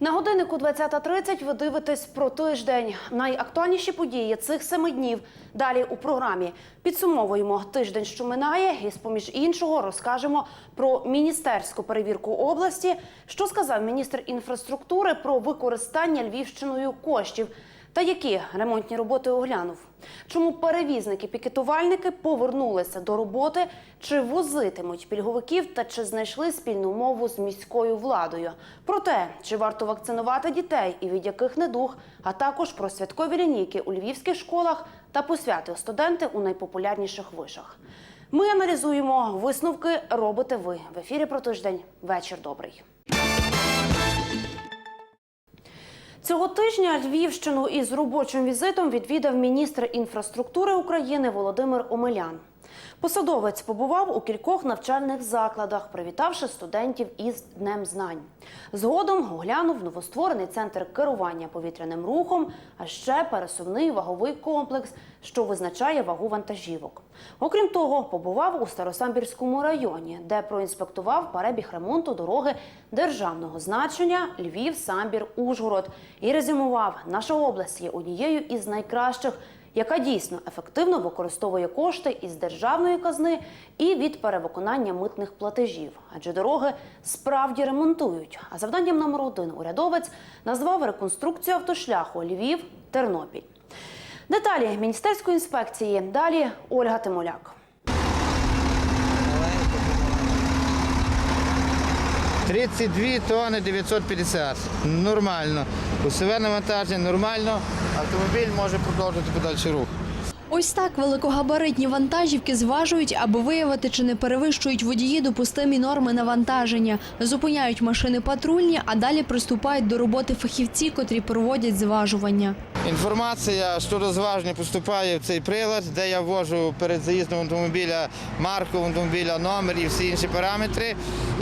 На годиннику 20.30 ви дивитесь про тиждень. Найактуальніші події цих семи днів. Далі у програмі підсумовуємо тиждень, що минає, і з поміж іншого розкажемо про міністерську перевірку області, що сказав міністр інфраструктури про використання Львівщиною коштів. Та які ремонтні роботи оглянув? Чому перевізники-пікетувальники повернулися до роботи? Чи возитимуть пільговиків та чи знайшли спільну мову з міською владою? Про те, чи варто вакцинувати дітей і від яких недуг, а також про святкові лінійки у львівських школах та посвяти студенти у найпопулярніших вишах. Ми аналізуємо висновки. Робите ви в ефірі про тиждень. Вечір добрий. Цього тижня Львівщину із робочим візитом відвідав міністр інфраструктури України Володимир Омелян. Посадовець побував у кількох навчальних закладах, привітавши студентів із Днем знань. Згодом оглянув новостворений центр керування повітряним рухом, а ще пересувний ваговий комплекс, що визначає вагу вантажівок. Окрім того, побував у Старосамбірському районі, де проінспектував перебіг ремонту дороги державного значення Львів-Самбір-Ужгород і резюмував, наша область є однією із найкращих яка дійсно ефективно використовує кошти із державної казни і від перевиконання митних платежів, адже дороги справді ремонтують. А завданням номер один урядовець назвав реконструкцію автошляху Львів-Тернопіль. Деталі міністерської інспекції. Далі Ольга Тимоляк. 32 тонни 950. Нормально. Усове навантаження нормально. Автомобіль може продовжити подальший рух. Ось так великогабаритні вантажівки зважують, аби виявити, чи не перевищують водії допустимі норми навантаження. Зупиняють машини патрульні, а далі приступають до роботи фахівці, котрі проводять зважування. Інформація щодо зваження поступає в цей прилад, де я ввожу перед заїздом автомобіля марку автомобіля, номер і всі інші параметри.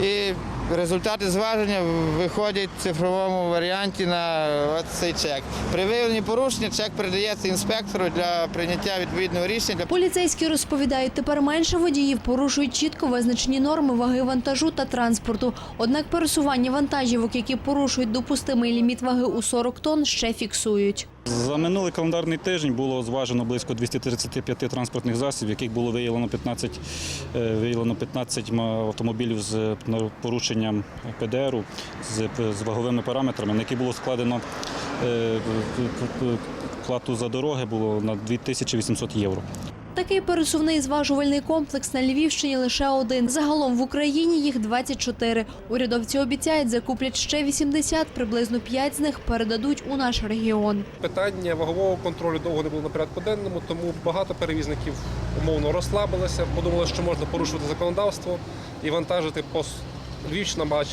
І результати зваження виходять в цифровому варіанті на цей чек. При виявленні порушення чек передається інспектору для прийняття відповідного рішення. Поліцейські розповідають, тепер менше водіїв порушують чітко визначені норми ваги вантажу та транспорту. Однак пересування вантажівок, які порушують допустимий ліміт ваги у 40 тонн, ще фіксують. За минулий календарний тиждень було зважено близько 235 транспортних засобів, яких було виявлено 15, е, виявлено 15 автомобілів з е, порушенням ПДРу з, ваговими параметрами, на які було складено е, плату за дороги було на 2800 євро. Такий пересувний зважувальний комплекс на Львівщині лише один. Загалом в Україні їх 24. Урядовці обіцяють, закуплять ще 80, приблизно 5 з них передадуть у наш регіон. Питання вагового контролю довго не було на порядку денному, тому багато перевізників умовно розслабилися, подумали, що можна порушувати законодавство і вантажити по Львівщина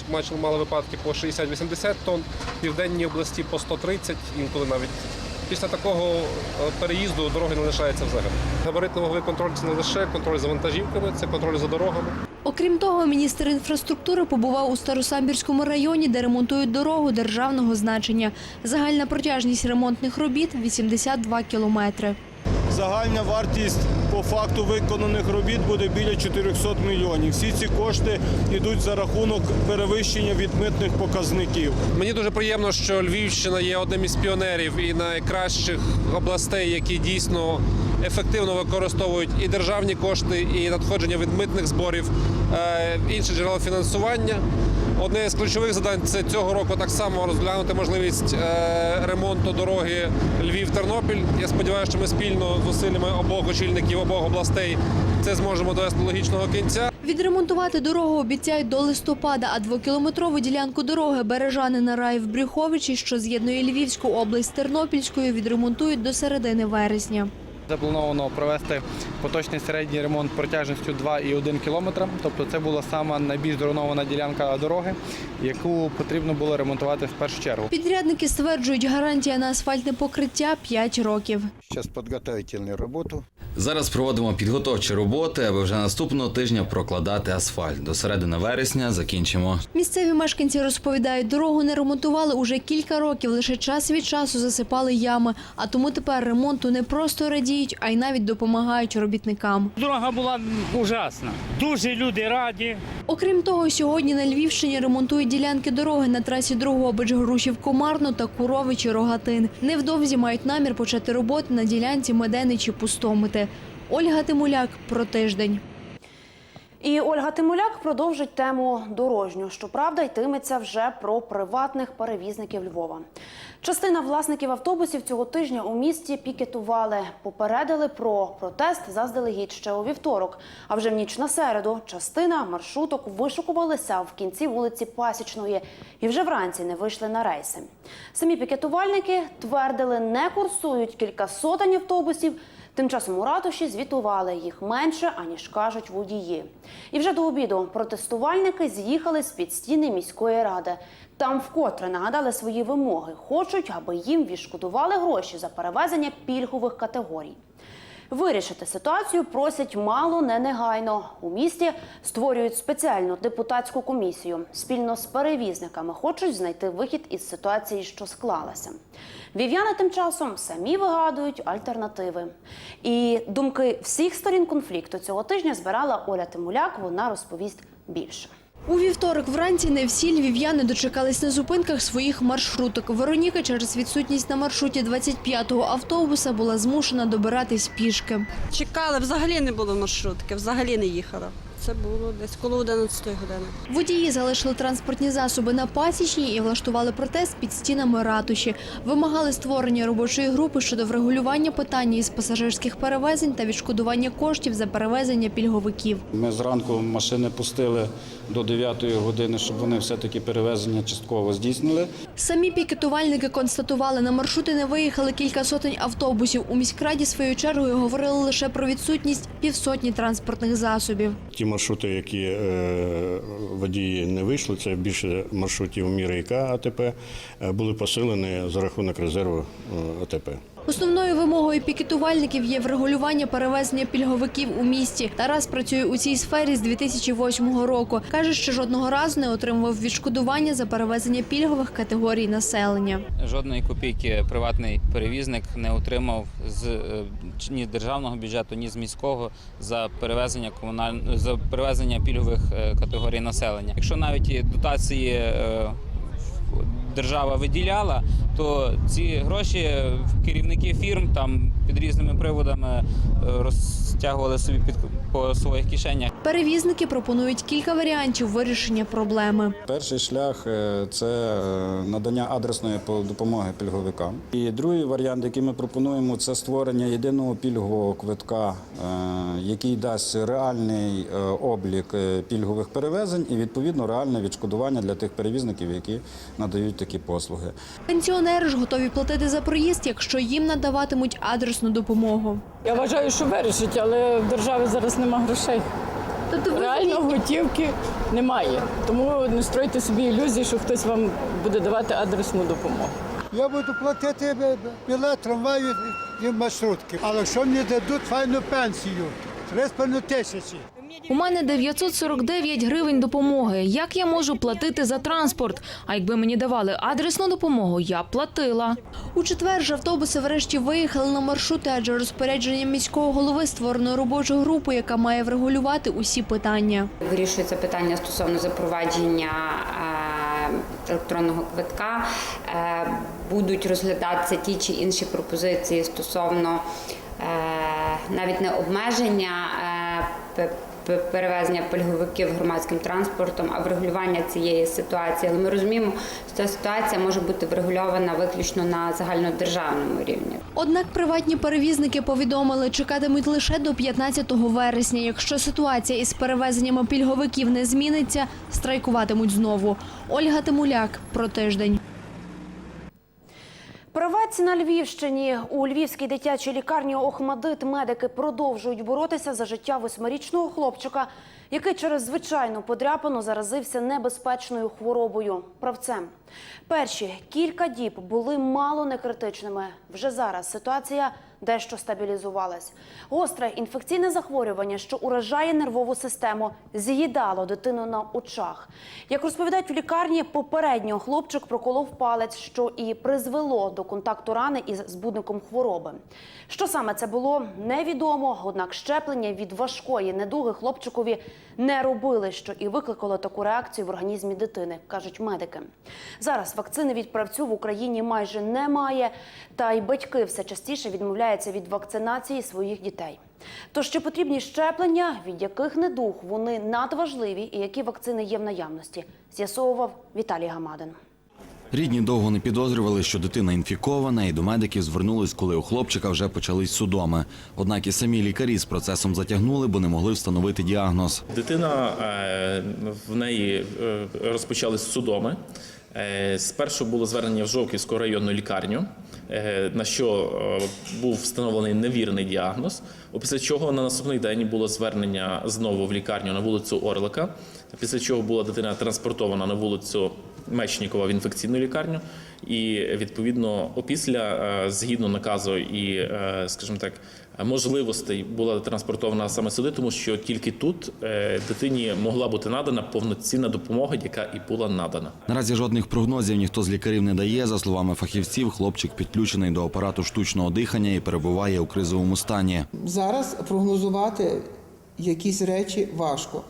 мали випадки по 60-80 тонн, південній області по 130, інколи навіть. Після такого е, переїзду дороги не лишається взагалі. Габаритно-ваговий контроль це не лише контроль за вантажівками, це контроль за дорогами. Окрім того, міністр інфраструктури побував у Старосамбірському районі, де ремонтують дорогу державного значення. Загальна протяжність ремонтних робіт 82 кілометри. Загальна вартість по факту виконаних робіт буде біля 400 мільйонів. Всі ці кошти йдуть за рахунок перевищення відмитних показників. Мені дуже приємно, що Львівщина є одним із піонерів і найкращих областей, які дійсно ефективно використовують і державні кошти, і надходження від митних зборів, е, інші джерела фінансування. Одне з ключових завдань це цього року так само розглянути можливість е, ремонту дороги Львів-Тернопіль. Я сподіваюся, що ми спільно з зусиллями обох очільників обох областей це зможемо довести до логічного кінця. Відремонтувати дорогу обіцяють до листопада, а двокілометрову ділянку дороги Бережанина Раїв Брюховичі, що з'єднує Львівську область з Тернопільською, відремонтують до середини вересня. Заплановано провести поточний середній ремонт протяжністю 2,1 км. Тобто це була сама найбільш зруйнована ділянка дороги, яку потрібно було ремонтувати в першу чергу. Підрядники стверджують, гарантія на асфальтне покриття 5 років. Зараз підготовительну работу Зараз проводимо підготовчі роботи, аби вже наступного тижня прокладати асфальт. До середини вересня закінчимо. Місцеві мешканці розповідають, дорогу не ремонтували уже кілька років, лише час від часу засипали ями. А тому тепер ремонту не просто радіють, а й навіть допомагають робітникам. Дорога була ужасна. Дуже люди раді. Окрім того, сьогодні на Львівщині ремонтують ділянки дороги на трасі Другобич, Грушів, Комарно та Куровичі, Рогатин. Невдовзі мають намір почати роботи на ділянці Меденичі Пустомити. Ольга Тимуляк про тиждень. І Ольга Тимуляк продовжить тему дорожню. Щоправда, йтиметься вже про приватних перевізників Львова. Частина власників автобусів цього тижня у місті пікетували. Попередили про протест заздалегідь ще у вівторок. А вже в ніч на середу частина маршруток вишукувалися в кінці вулиці Пасічної і вже вранці не вийшли на рейси. Самі пікетувальники твердили, не курсують кілька сотень автобусів. Тим часом у ратуші звітували їх менше, аніж кажуть водії. І вже до обіду протестувальники з'їхали з-під стіни міської ради. Там вкотре нагадали свої вимоги. Хочуть, аби їм відшкодували гроші за перевезення пільгових категорій. Вирішити ситуацію просять мало не негайно. У місті створюють спеціальну депутатську комісію. Спільно з перевізниками хочуть знайти вихід із ситуації, що склалася. Вів'яни тим часом самі вигадують альтернативи. І думки всіх сторін конфлікту цього тижня збирала Оля Тимуляк. Вона розповість більше. У вівторок вранці не всі львів'яни дочекались на зупинках своїх маршруток. Вероніка через відсутність на маршруті 25-го автобуса була змушена добиратись пішки. Чекали, взагалі не було маршрутки, взагалі не їхала. Це було десь коло 11 години. Водії залишили транспортні засоби на пасічній і влаштували протест під стінами ратуші. Вимагали створення робочої групи щодо врегулювання питання із пасажирських перевезень та відшкодування коштів за перевезення пільговиків. Ми зранку машини пустили до 9 години, щоб вони все-таки перевезення частково здійснили. Самі пікетувальники констатували, на маршрути не виїхали кілька сотень автобусів. У міськраді своєю чергою говорили лише про відсутність півсотні транспортних засобів. Ті маршрути, які е, водії не вийшли, це більше маршрутів міри ІК АТП, е, були посилені за рахунок резерву е, АТП. Основною вимогою пікетувальників є врегулювання перевезення пільговиків у місті. Тарас працює у цій сфері з 2008 року. Каже, що жодного разу не отримував відшкодування за перевезення пільгових категорій населення. Жодної копійки приватний перевізник не отримав з е, ні з державного бюджету, ні з міського за перевезення комуналь... за перевезення пільгових е, категорій населення. Якщо навіть і дотації е, держава виділяла, то ці гроші керівники фірм там під різними приводами е, розтягували собі під по своїх кишенях. Перевізники пропонують кілька варіантів вирішення проблеми. Перший шлях е, це е, надання адресної по- допомоги пільговикам. І другий варіант, який ми пропонуємо, це створення єдиного пільгового квитка, який дасть реальний облік пільгових перевезень і відповідно реальне відшкодування для тих перевізників, які надають такі послуги. Пенсіонери ж готові платити за проїзд, якщо їм надаватимуть адресну допомогу. Я вважаю, що вирішить, але в державі зараз нема грошей. Тобто Реально готівки немає. Тому не стройте собі ілюзії, що хтось вам буде давати адресну допомогу. Я буду платити білет трамваю і маршрутки. Але якщо мені дадуть файну пенсію, 3,5 тисячі. У мене 949 гривень допомоги. Як я можу платити за транспорт? А якби мені давали адресну допомогу, я б платила. У четвер ж автобуси врешті виїхали на маршрути, адже розпорядженням міського голови створено робочу групу, яка має врегулювати усі питання. Вирішується питання стосовно запровадження е, електронного квитка. Е, Будуть розглядатися ті чи інші пропозиції стосовно е, навіть не обмеження перевезення пільговиків громадським транспортом, а врегулювання цієї ситуації. Але ми розуміємо, що ця ситуація може бути врегульована виключно на загальнодержавному рівні. Однак приватні перевізники повідомили, чекатимуть лише до 15 вересня. Якщо ситуація із перевезеннями пільговиків не зміниться, страйкуватимуть знову. Ольга Тимуляк про тиждень. Правець на Львівщині у Львівській дитячій лікарні Охмадит медики продовжують боротися за життя восьмирічного хлопчика, який через звичайну подряпину заразився небезпечною хворобою правцем. Перші кілька діб були мало не критичними. Вже зараз ситуація дещо стабілізувалась. Гостре інфекційне захворювання, що уражає нервову систему, з'їдало дитину на очах. Як розповідають в лікарні, попередньо хлопчик проколов палець, що і призвело до контакту рани із збудником хвороби. Що саме це було, невідомо. Однак щеплення від важкої недуги хлопчикові не робили, що і викликало таку реакцію в організмі дитини, кажуть медики. Зараз вакцини від правцю в Україні майже немає, та й батьки все частіше відмовляються від вакцинації своїх дітей. Тож чи потрібні щеплення, від яких недуг вони надважливі і які вакцини є в наявності, з'ясовував Віталій Гамадин. Рідні довго не підозрювали, що дитина інфікована, і до медиків звернулись, коли у хлопчика вже почались судоми. Однак і самі лікарі з процесом затягнули, бо не могли встановити діагноз. Дитина е, в неї е, розпочались судоми. Е, Спершу було звернення в Жовківську районну лікарню, на що е, був встановлений невірний діагноз. Після чого на наступний день було звернення знову в лікарню на вулицю Орлика. Після чого була дитина транспортована на вулицю Мечнікова в інфекційну лікарню. І відповідно опісля, е, згідно наказу і, е, скажімо так, можливостей була транспортована саме сюди, тому що тільки тут е, дитині могла бути надана повноцінна допомога, яка і була надана. Наразі жодних прогнозів ніхто з лікарів не дає. За словами фахівців, хлопчик підключений до апарату штучного дихання і перебуває у кризовому стані. Зараз прогнозувати якісь речі важко.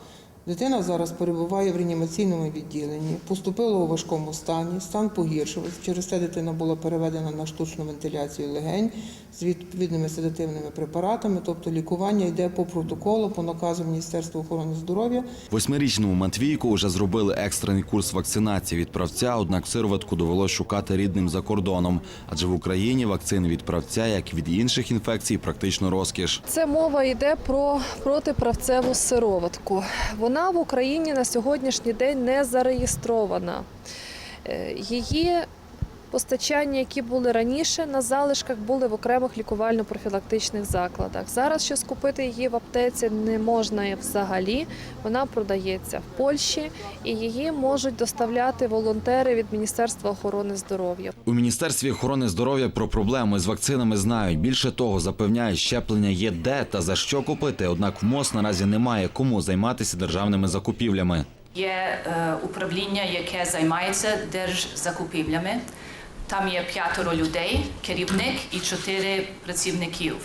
Дитина зараз перебуває в реанімаційному відділенні, поступила у важкому стані, стан погіршився. Через це дитина була переведена на штучну вентиляцію легень з відповідними седативними препаратами. Тобто лікування йде по протоколу, по наказу Міністерства охорони здоров'я. Восьмирічному Матвійку вже зробили екстрений курс вакцинації від правця, однак сироватку довелось шукати рідним за кордоном. Адже в Україні вакцини від правця, як від інших інфекцій, практично розкіш. Це мова йде про протиправцеву сироватку. Вона в Україні на сьогоднішній день не зареєстрована. Е, Її постачання, які були раніше на залишках, були в окремих лікувально-профілактичних закладах. Зараз щось купити її в аптеці не можна взагалі. Вона продається в Польщі і її можуть доставляти волонтери від Міністерства охорони здоров'я. У міністерстві охорони здоров'я про проблеми з вакцинами знають. Більше того, запевняють, щеплення є де та за що купити. Однак в МОЗ наразі немає кому займатися державними закупівлями. Є е, управління, яке займається держзакупівлями. Там є п'ятеро людей, керівник і чотири працівників.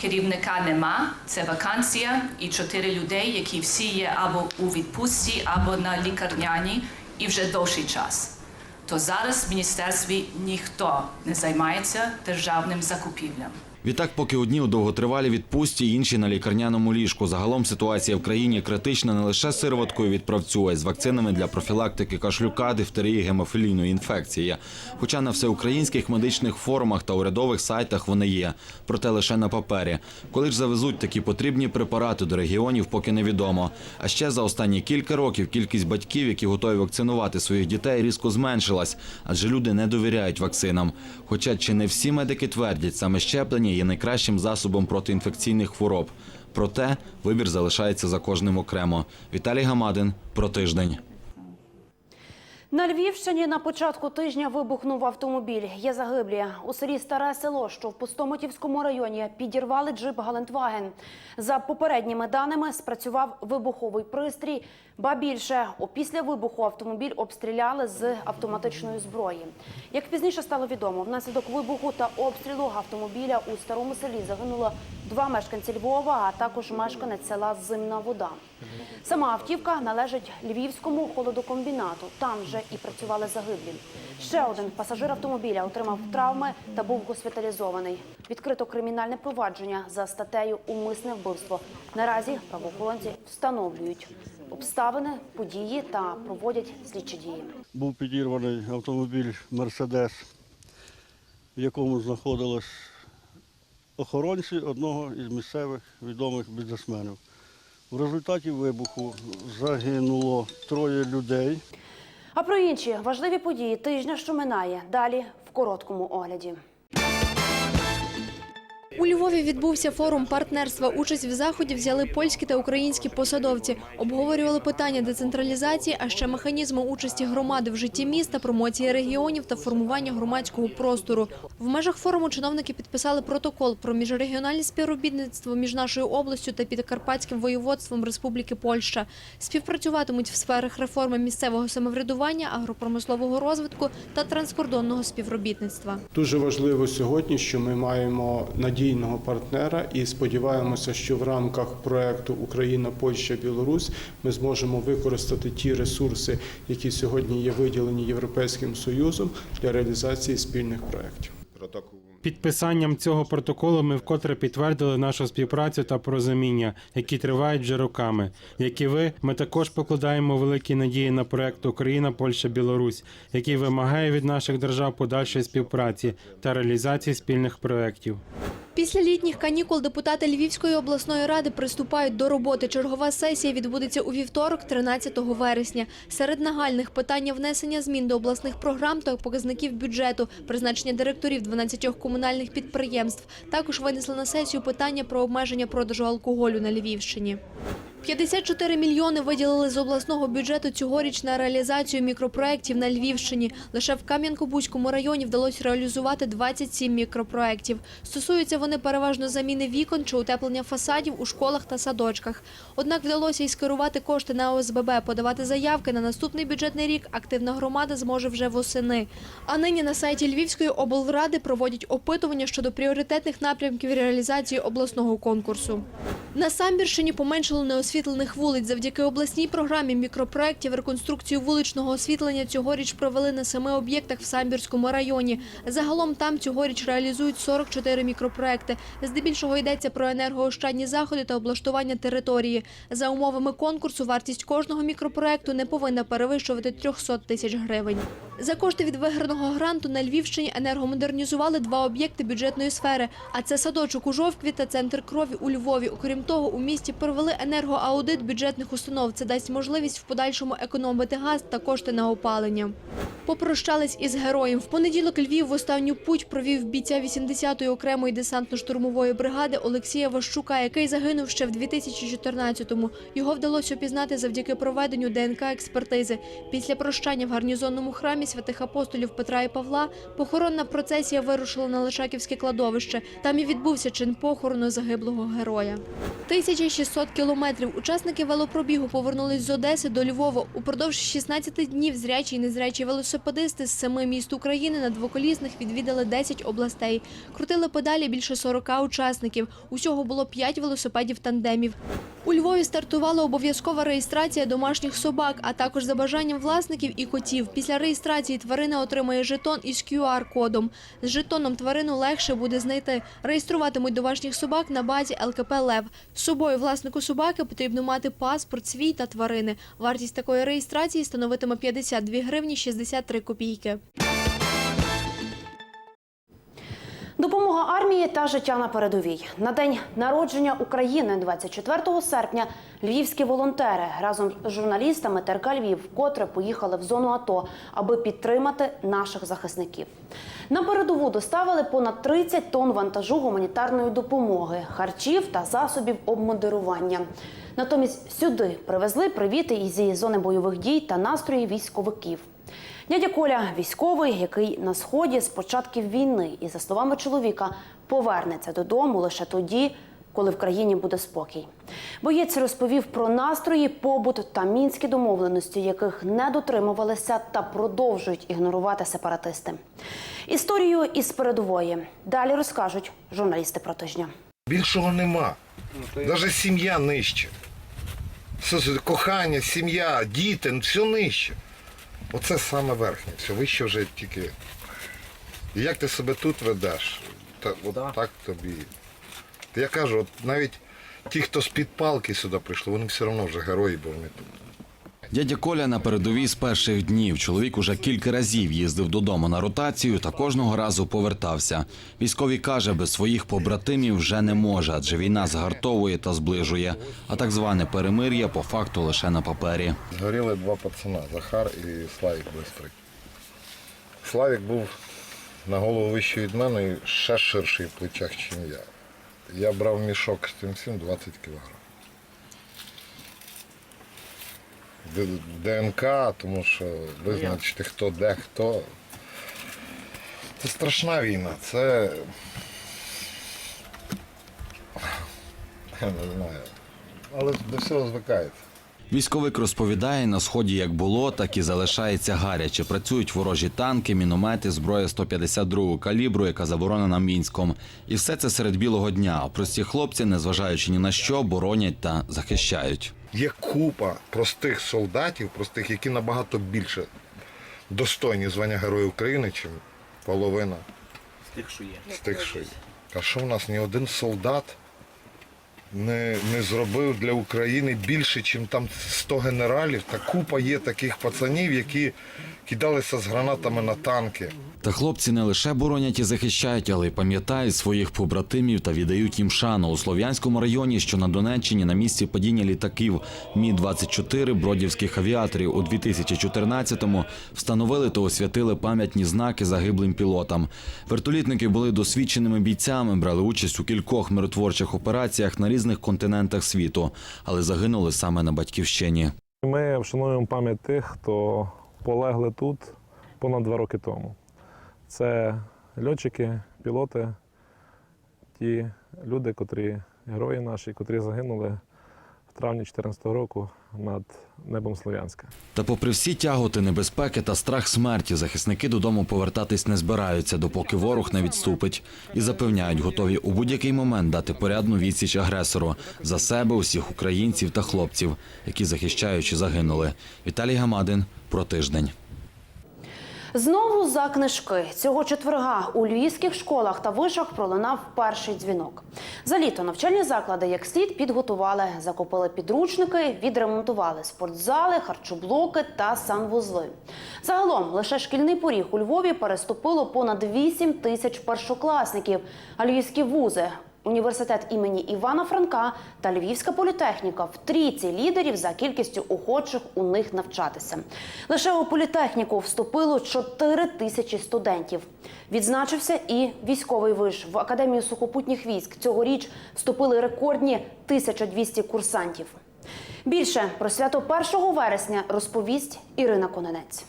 Керівника нема, це вакансія, і чотири людей, які всі є або у відпустці, або на лікарняні, і вже довший час. То зараз в міністерстві ніхто не займається державним закупівлям. Відтак, поки одні у довготривалій відпустці, інші на лікарняному ліжку. Загалом ситуація в країні критична не лише сироваткою від правцю, а з вакцинами для профілактики кашлюка, дифтерії, гемофілійної інфекції. Хоча на всеукраїнських медичних форумах та урядових сайтах вони є, проте лише на папері. Коли ж завезуть такі потрібні препарати до регіонів, поки невідомо. А ще за останні кілька років кількість батьків, які готові вакцинувати своїх дітей, різко зменшилась, адже люди не довіряють вакцинам. Хоча чи не всі медики твердять, саме щеплення є найкращим засобом проти інфекційних хвороб. Проте вибір залишається за кожним окремо. Віталій Гамадин про тиждень. На Львівщині на початку тижня вибухнув автомобіль. Є загиблі. У селі Старе село, що в Пустоматівському районі, підірвали джип Галентваген. За попередніми даними спрацював вибуховий пристрій. Ба більше, опісля вибуху автомобіль обстріляли з автоматичної зброї. Як пізніше стало відомо, внаслідок вибуху та обстрілу автомобіля у старому селі загинуло два мешканці Львова, а також мешканець села Зимна Вода. Сама автівка належить львівському холодокомбінату. Там вже і працювали загиблі. Ще один пасажир автомобіля отримав травми та був госпіталізований. Відкрито кримінальне провадження за статтею Умисне вбивство. Наразі правоохоронці встановлюють обставини, події та проводять слідчі дії. Був підірваний автомобіль Мерседес, в якому знаходились охоронці одного із місцевих відомих бізнесменів. В результаті вибуху загинуло троє людей. А про інші важливі події тижня, що минає, далі в короткому огляді. У Львові відбувся форум партнерства. Участь в заході взяли польські та українські посадовці. Обговорювали питання децентралізації, а ще механізму участі громади в житті міста, промоції регіонів та формування громадського простору. В межах форуму чиновники підписали протокол про міжрегіональне співробітництво між нашою областю та Підкарпатським воєводством Республіки Польща. Співпрацюватимуть в сферах реформи місцевого самоврядування, агропромислового розвитку та транскордонного співробітництва. Дуже важливо сьогодні, що ми маємо надійного партнера і сподіваємося, що в рамках проекту Україна, Польща, Білорусь ми зможемо використати ті ресурси, які сьогодні є виділені Європейським Союзом для реалізації спільних проєктів. Підписанням цього протоколу ми вкотре підтвердили нашу співпрацю та порозуміння, які тривають вже роками. Як і ви, ми також покладаємо великі надії на проект Україна, Польща, Білорусь, який вимагає від наших держав подальшої співпраці та реалізації спільних проєктів. Після літніх канікул депутати Львівської обласної ради приступають до роботи. Чергова сесія відбудеться у вівторок, 13 вересня. Серед нагальних питання внесення змін до обласних програм та показників бюджету, призначення директорів 12 комунальних підприємств. Також винесли на сесію питання про обмеження продажу алкоголю на Львівщині. 54 мільйони виділили з обласного бюджету цьогоріч на реалізацію мікропроєктів на Львівщині. Лише в Кам'янко-Бузькому районі вдалося реалізувати 27 мікропроєктів. Стосуються вони переважно заміни вікон чи утеплення фасадів у школах та садочках. Однак вдалося і скерувати кошти на ОСББ, подавати заявки на наступний бюджетний рік. Активна громада зможе вже восени. А нині на сайті Львівської облради проводять опитування щодо пріоритетних напрямків реалізації обласного конкурсу. На Самбірщині поменшало неосвітлених вулиць. Завдяки обласній програмі мікропроєктів реконструкцію вуличного освітлення цьогоріч провели на семи об'єктах в Самбірському районі. Загалом там цьогоріч реалізують 44 мікропроєкти. Здебільшого йдеться про енергоощадні заходи та облаштування території. За умовами конкурсу вартість кожного мікропроєкту не повинна перевищувати 300 тисяч гривень. За кошти від виграного гранту на Львівщині енергомодернізували два об'єкти бюджетної сфери. А це садочок у Жовкві та центр крові у Львові. Окрім того, у місті провели енергоаудит бюджетних установ. Це дасть можливість в подальшому економити газ та кошти на опалення. Попрощались із героєм. В понеділок Львів в останню путь провів бійця 80-ї окремої десантно-штурмової бригади Олексія Ващука, який загинув ще в 2014-му. Його вдалося опізнати завдяки проведенню ДНК-експертизи. Після прощання в гарнізонному храмі святих апостолів Петра і Павла похоронна процесія вирушила на Лишаківське кладовище. Там і відбувся чин похорону загиблого героя. 1600 кілометрів. Учасники велопробігу повернулись з Одеси до Львова. Упродовж 16 днів зрячі і незрячі велосипедисти з семи міст України на двоколісних відвідали 10 областей. Крутили педалі більше 40 учасників. Усього було 5 велосипедів тандемів. У Львові стартувала обов'язкова реєстрація домашніх собак, а також за бажанням власників і котів. Після реєстрації тварина отримає жетон із QR-кодом. З жетоном тварину легше буде знайти. Реєструватимуть домашніх собак на базі ЛКП Лев. З собою власнику собаки потрібно мати паспорт, свій та тварини. Вартість такої реєстрації становитиме 52 гривні 63 копійки. Допомога армії та життя на передовій на день народження України, 24 серпня, львівські волонтери разом з журналістами ТРК Львів вкотре поїхали в зону АТО, аби підтримати наших захисників. На передову доставили понад 30 тонн вантажу гуманітарної допомоги, харчів та засобів обмундирування. Натомість сюди привезли привіти із зони бойових дій та настрої військовиків. Дядя Коля військовий, який на сході з початків війни, і за словами чоловіка, повернеться додому лише тоді, коли в країні буде спокій. Боєць розповів про настрої, побут та мінські домовленості, яких не дотримувалися та продовжують ігнорувати сепаратисти. Історію із передової далі розкажуть журналісти про тижня. Більшого нема. Навіть сім'я нижче. Кохання, сім'я, діти, ну, все нижче. Оце саме верхнє, все вище вже тільки. І як ти себе тут ведеш, та, от так тобі. Я кажу, от навіть ті, хто з-під палки сюди прийшли, вони все одно вже герої, бо вони тут. Дядя Коля на передовій з перших днів. Чоловік уже кілька разів їздив додому на ротацію та кожного разу повертався. Військовий каже, без своїх побратимів вже не може, адже війна згартовує та зближує. А так зване перемир'я по факту лише на папері. Згоріли два пацана Захар і Славік Бистрик. Славік був на голову вищий від мене і ще ширший в плечах, ніж я. я брав мішок з цим всім 20 кілограм. ДНК, тому що визначити, хто де хто. Це страшна війна. Це. Я не знаю. Але до всього звикається. Військовик розповідає, на сході як було, так і залишається гаряче. Працюють ворожі танки, міномети, зброя 152 калібру, яка заборонена мінськом. І все це серед білого дня. Прості хлопці, незважаючи ні на що, боронять та захищають. Є купа простих солдатів, простих, які набагато більше достойні звання Героя України, чим половина З тих, що є. з тих, що є. А що в нас ні один солдат не, не зробив для України більше, ніж там 100 генералів. Та купа є таких пацанів, які кидалися з гранатами на танки. Та хлопці не лише боронять і захищають, але й пам'ятають своїх побратимів та віддають їм шану у Слов'янському районі, що на Донеччині на місці падіння літаків Мі 24 бродівських авіаторів у 2014-му встановили та освятили пам'ятні знаки загиблим пілотам. Вертолітники були досвідченими бійцями, брали участь у кількох миротворчих операціях на різних континентах світу, але загинули саме на батьківщині. Ми вшануємо пам'ять тих, хто полегли тут понад два роки тому. Це льотчики, пілоти, ті люди, котрі герої наші, котрі загинули в травні 2014 року над небом Слов'янська. Та попри всі тяготи, небезпеки та страх смерті, захисники додому повертатись не збираються, допоки ворог не відступить. І запевняють, готові у будь-який момент дати порядну відсіч агресору за себе, усіх українців та хлопців, які захищаючи загинули. Віталій Гамадин про тиждень. Знову за книжки цього четверга у львівських школах та вишах пролунав перший дзвінок. За літо навчальні заклади як слід підготували, закупили підручники, відремонтували спортзали, харчоблоки та санвузли. Загалом лише шкільний поріг у Львові переступило понад 8 тисяч першокласників. А львівські вузи Університет імені Івана Франка та Львівська політехніка в трійці лідерів за кількістю охочих у них навчатися. Лише у політехніку вступило 4 тисячі студентів. Відзначився і військовий виш в Академію сухопутніх військ. Цьогоріч вступили рекордні 1200 курсантів. Більше про свято 1 вересня розповість Ірина Кононець.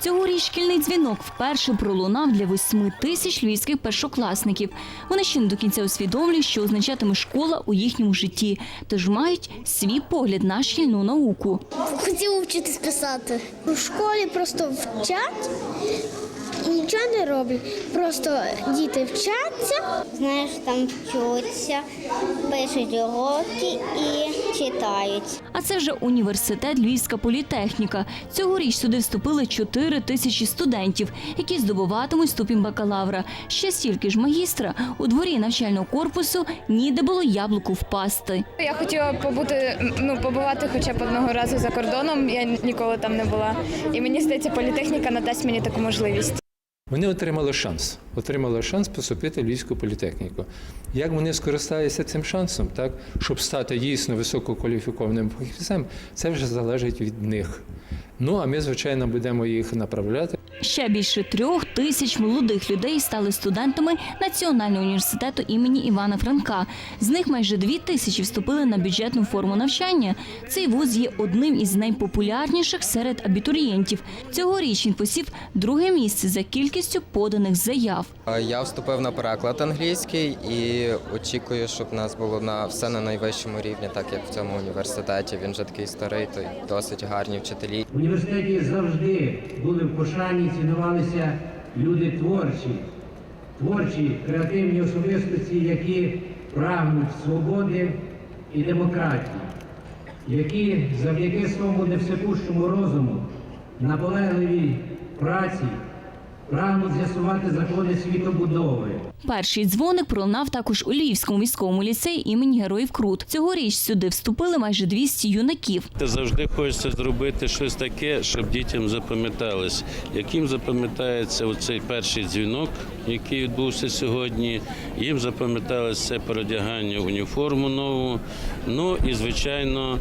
Цьогоріч шкільний дзвінок вперше пролунав для восьми тисяч львівських першокласників. Вони ще не до кінця усвідомлюють, що означатиме школа у їхньому житті, тож мають свій погляд на шкільну науку. Хотіла вчитись писати. У школі просто вчать і нічого не роблять. Просто діти вчаться. Знаєш, там вчаться, пишуть уроки і читають. Це вже університет Львівська політехніка. Цьогоріч сюди вступили 4 тисячі студентів, які здобуватимуть ступінь бакалавра. Ще стільки ж магістра у дворі навчального корпусу ніде було яблуку впасти. Я хотіла побути, ну побувати хоча б одного разу за кордоном. Я ніколи там не була. І мені здається, політехніка надасть мені таку можливість. Вони отримали шанс. Отримали шанс поступити в Львівську політехніку. Як вони скористаються цим шансом, так, щоб стати дійсно висококваліфікованим фахівцем, це вже залежить від них. Ну а ми, звичайно, будемо їх направляти. Ще більше трьох тисяч молодих людей стали студентами Національного університету імені Івана Франка. З них майже дві тисячі вступили на бюджетну форму навчання. Цей вуз є одним із найпопулярніших серед абітурієнтів. Цьогоріч він посів друге місце за кількістю поданих заяв. Я вступив на переклад англійський і очікую, щоб у нас було на все на найвищому рівні, так як в цьому університеті. Він вже такий старий, то досить гарні вчителі. В університеті завжди були в пошані, цінувалися люди творчі, творчі, креативні особистості, які прагнуть свободи і демократії, які завдяки своєму невсепущому розуму, наполегливій праці прагнуть з'ясувати закони світобудови. Перший дзвоник пролунав також у Львівському військовому ліцеї імені Героїв Крут. Цьогоріч сюди вступили майже 200 юнаків. Завжди хочеться зробити щось таке, щоб дітям запам'яталось. Яким запам'ятається оцей перший дзвінок, який відбувся сьогодні. Їм запам'яталось це передягання в уніформу нову. Ну і звичайно,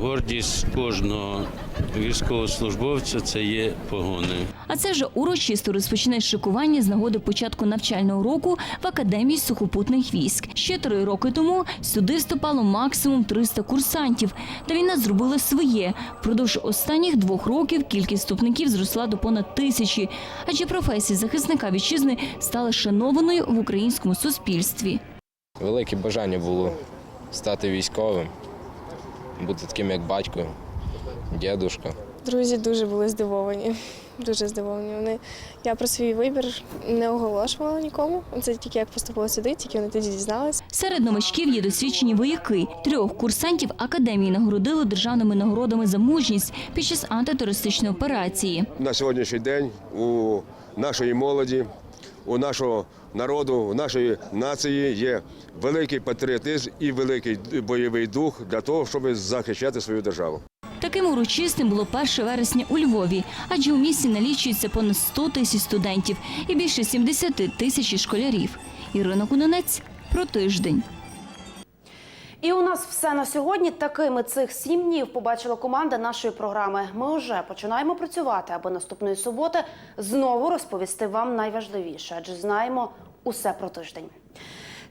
Гордість кожного військовослужбовця це є погони. А це вже урочисто розпочне шикування з нагоди початку навчального року в Академії сухопутних військ. Ще три роки тому сюди вступало максимум 300 курсантів. Та війна зробила своє. Впродовж останніх двох років кількість вступників зросла до понад тисячі. Адже професія захисника вітчизни стала шанованою в українському суспільстві. Велике бажання було стати військовим, бути таким, як батько, дідушка. Друзі дуже були здивовані. Дуже здивовані. Вони я про свій вибір не оголошувала нікому. Це тільки як поступила сюди, тільки вони тоді дізналися. Серед новачків є досвідчені вояки. Трьох курсантів академії нагородили державними нагородами за мужність під час антитерористичної операції. на сьогоднішній день у нашої молоді, у нашого народу, у нашої нації є великий патріотизм і великий бойовий дух для того, щоб захищати свою державу. Таким урочистим було 1 вересня у Львові, адже у місті налічується понад 100 тисяч студентів і більше 70 тисяч школярів. Ірина Кунанець про тиждень. І у нас все на сьогодні. Такими цих сім днів побачила команда нашої програми. Ми вже починаємо працювати, аби наступної суботи знову розповісти вам найважливіше, адже знаємо усе про тиждень.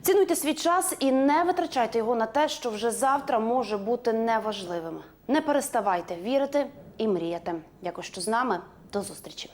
Цінуйте свій час і не витрачайте його на те, що вже завтра може бути неважливим. Не переставайте вірити і мріяти. Дякую, що з нами. До зустрічі.